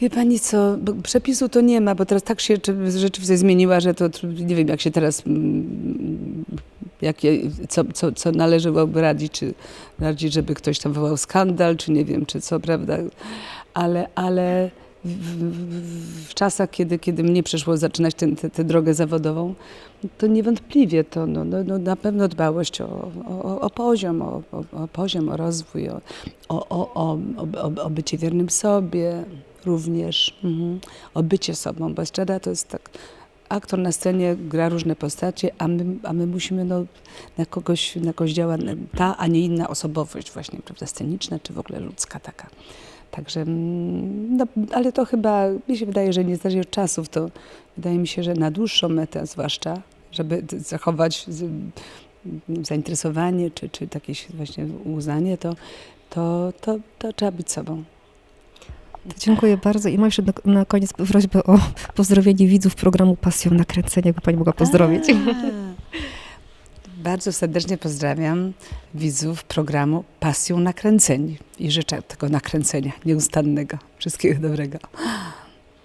Wie pani co, bo przepisu to nie ma, bo teraz tak się czy- rzeczywistość zmieniła, że to nie wiem jak się teraz, mm, jakie, co, co, co należałoby radzić, czy radzić, żeby ktoś tam wołał skandal, czy nie wiem, czy co, prawda, ale, ale w, w, czasach, kiedy, kiedy mnie przyszło zaczynać tę drogę zawodową, to niewątpliwie to no, no, no, na pewno dbałość o, o, o poziom, o, o, poziom, o rozwój, o, o, o, bycie wiernym sobie również, mhm. o bycie sobą, bo szczera to jest tak, aktor na scenie gra różne postacie, a my, a my musimy no, na kogoś, na kogoś działa ta, a nie inna osobowość właśnie, prawda, sceniczna, czy w ogóle ludzka taka. Także, mm, no, ale to chyba, mi się wydaje, że niezależnie od czasów, to wydaje mi się, że na dłuższą metę zwłaszcza, żeby zachować z, m, zainteresowanie, czy, czy jakieś właśnie uznanie, to, to, to, to trzeba być sobą. Dziękuję bardzo i mam jeszcze na, na koniec prośbę o pozdrowienie widzów programu Pasją Nakręcenia, jakby Pani mogła pozdrowić. Bardzo serdecznie pozdrawiam widzów programu Pasją Nakręceni i życzę tego nakręcenia nieustannego. Wszystkiego dobrego.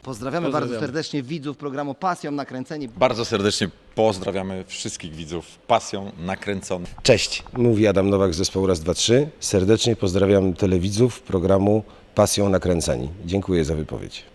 Pozdrawiamy bardzo serdecznie widzów programu Pasją Nakręceni. Bardzo serdecznie pozdrawiamy wszystkich widzów pasją nakręconych. Cześć, mówi Adam Nowak z zespołu Raz, Dwa, Trzy. Serdecznie pozdrawiam telewidzów programu Pasją Nakręceni. Dziękuję za wypowiedź.